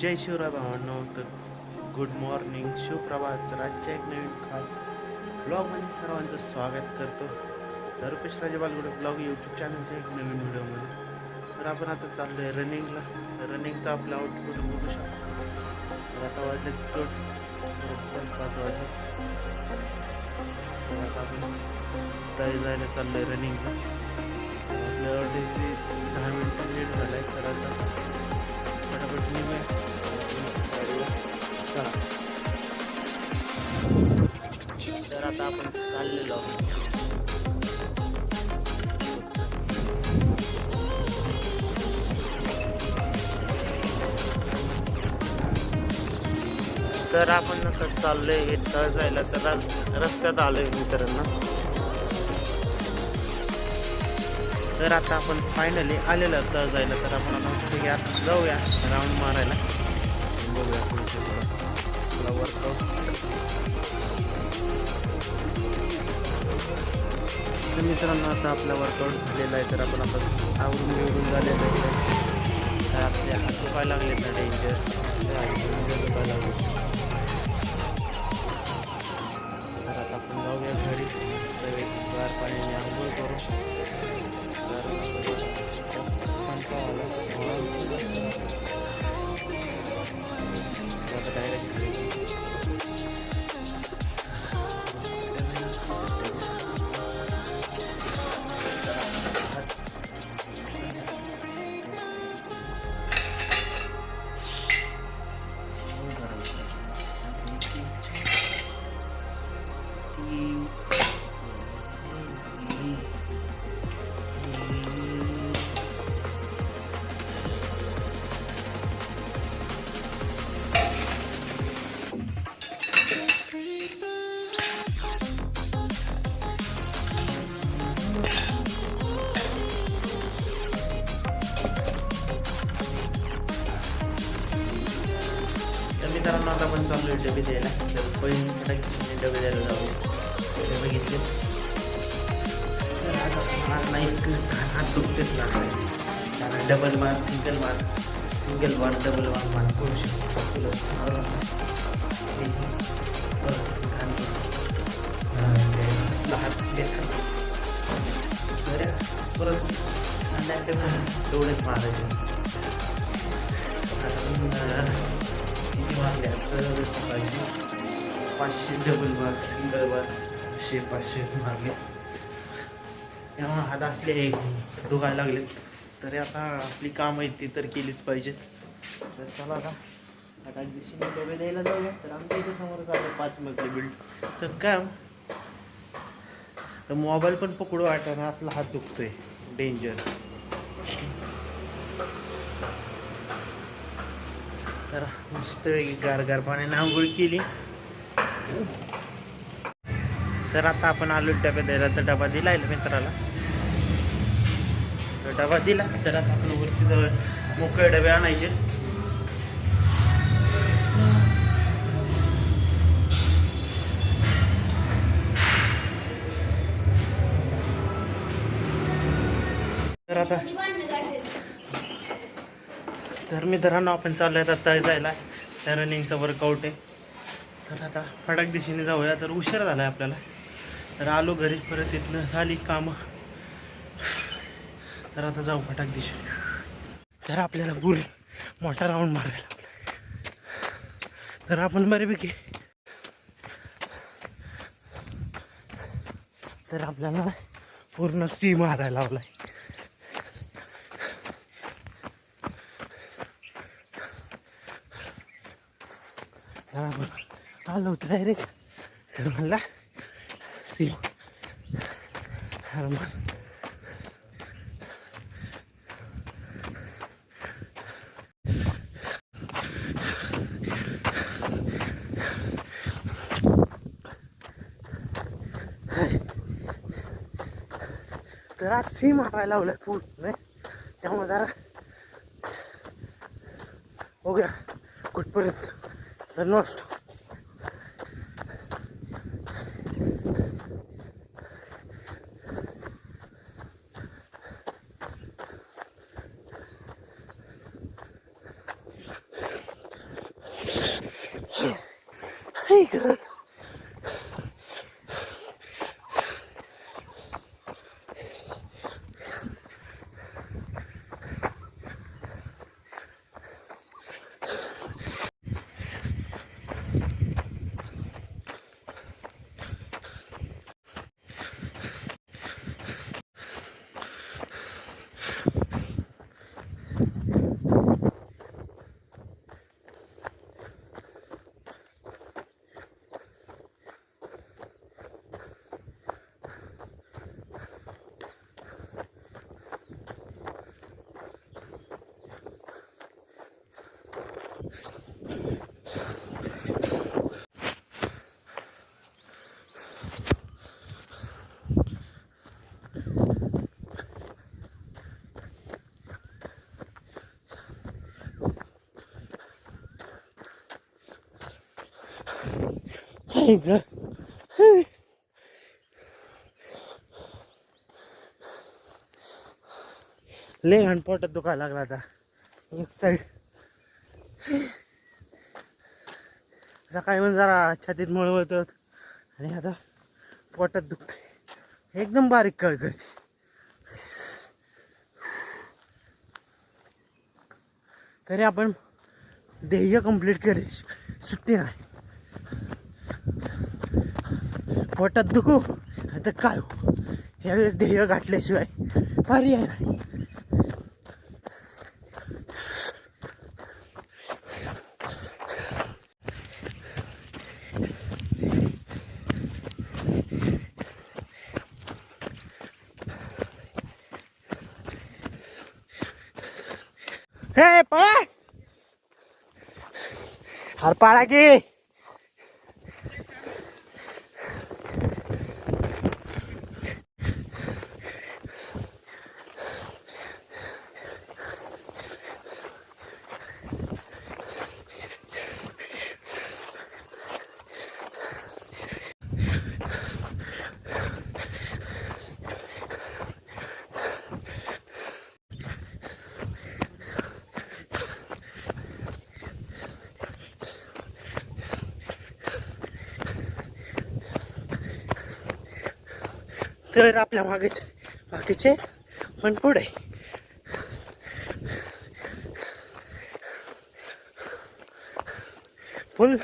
जय शिवराय भावांनो तर good morning सुप्रभात आजच्या एक नवीन खास ब्लॉगमध्ये सर्वांचं स्वागत करतो. तर रुपेश राजे ब्लॉग यूट्यूब चॅनलच्या एक नवीन व्हिडिओमध्ये तर आपण आता चाललो आहे रनिंगला. रनिंगचा आपला आउटपुट बघू शकतो. तर आता वाजले तो बरोबर पाच वाजले. तर आता आपण तरी जायला चाललो आहे रनिंगला आपल्या दहा मिनटं लेट झालं आहे तर आता तर आपण नसं चाललोय हे तळ जायला तर रस्त्यात आलोय मित्रांनो. तर आता आपण फायनली आलेलं तळ जायला तर आपण आता मस्त घ्या जाऊया राऊंड मारायला. बघूया वर्कआउट तर मित्रांनो आता आपला वर्कआउट झालेला आहे तर आपण आता आवरून निवडून झालेलं आहे. तर आपले हात दुखायला लागले ना डेंजर दुखायला लागले. आंघोळ मित्रांनो आता आपण चाललो आहे डबे द्यायला. तर पहिले फटाके डबे द्यायला जाऊ डबे घेतले. तर नाही हात दुखतेच ना. कारण डबल मार सिंगल मार सिंगल मार डबल मार मार करू शकतो. परत संध्याकाळी तेवढेच मारायचे. किती सकाळची पाचशे डबल बार सिंगल बार असे पाचशे मारले. तेव्हा हात असले दुखायला लागले. तरी आता आपली कामं आहेत ती तर केलीच पाहिजे. तर चला आता. आता दिशेने डबे द्यायला जाऊया. तर आमच्या इथे समोरच आलं पाच मजली बिल्ड तर काय तर मोबाईल पण पकडू वाटणं असला हात दुखतोय. डेंजर तर मस्त गारगार पाण्याने आंघोळ केली. तर आता आपण आलो डब्यात द्यायला. तर डबा दिला मित्राला? तर डबा दिला. तर आता आपण वरती जवळ मोकळे डबे आणायचे. तर आता तर मित्रांनो आपण चालू आहे आता जायला. त्या रनिंगचा वर्कआउट आहे. तर आता फटाक दिशेने जाऊया. तर उशीर झाला आहे आपल्याला. तर आलो घरी परत इथनं झाली कामं. तर आता जाऊ फटाक दिशेने तर आपल्याला पूर मोठा राऊंड मारायला. तर आपण बऱ्यापैकी तर आपल्याला पूर्ण सी मारायला लावलाय. आपण आलो होतो डायरेक्ट सर म्हणला सी हरमान तर आज सी मारायला लावलं पूर्ण त्यामुळे जरा हो गया कुठपर्यंत se nostru. Hey, good. आई ग लय घाण पोटात दुखायला लागला आता. एक साईड सकाळी पण जरा छातीत मळवत आणि आता पोटात दुखते एकदम बारीक कळ करते. तरी आपण ध्येय कंप्लीट करे सुट्टी नाही. पोटात दुखू आता काय हो ह्यावेळेस ध्येय गाठल्याशिवाय पर्याय नाही. हे पळा! अरे पाळा की! तर आपल्या मागे बाकीचे पण पुढे. फुल.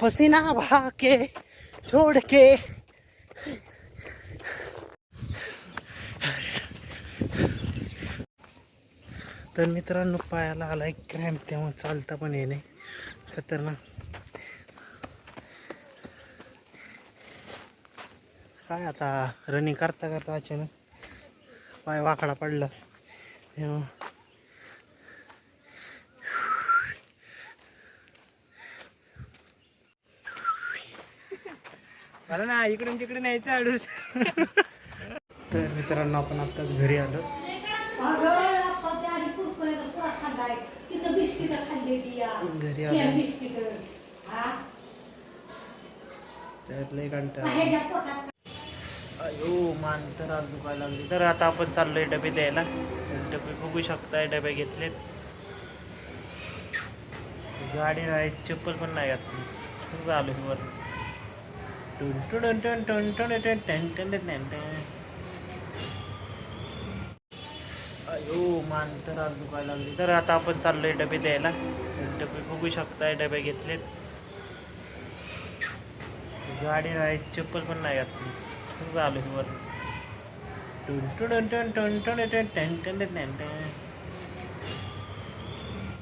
पसीना बहा के छोड़ के तर मित्रांनो पायाला आला एक क्रॅम्प तेव्हा चालता पण येणे खतरनाक. काय आता रनिंग करता करता अचानक पाय वाकडा पडला. मला ना इकडून तिकडे न्यायचं अडूस तर मित्रांनो आपण आत्ताच घरी आलो. घरी आलो. त्यात लय कंटाळा. अयो मान तर आज दुखायला लागली तर आता आपण चाललोय डबे द्यायला डबे बघू शकताय डबे घेतलेत गाडी नाही चप्पल पण नाही घातली आलो वर टन टन टन टुन टुन टन टन टन टन टन. अयो मान तर आज दुखायला लागली तर आता आपण चाललोय डबे द्यायला डबे बघू शकताय डबे घेतलेत गाडी नाही चप्पल पण नाही घातली कसं आलो वर टन टन टन टन टुन टन टन टन टन टन.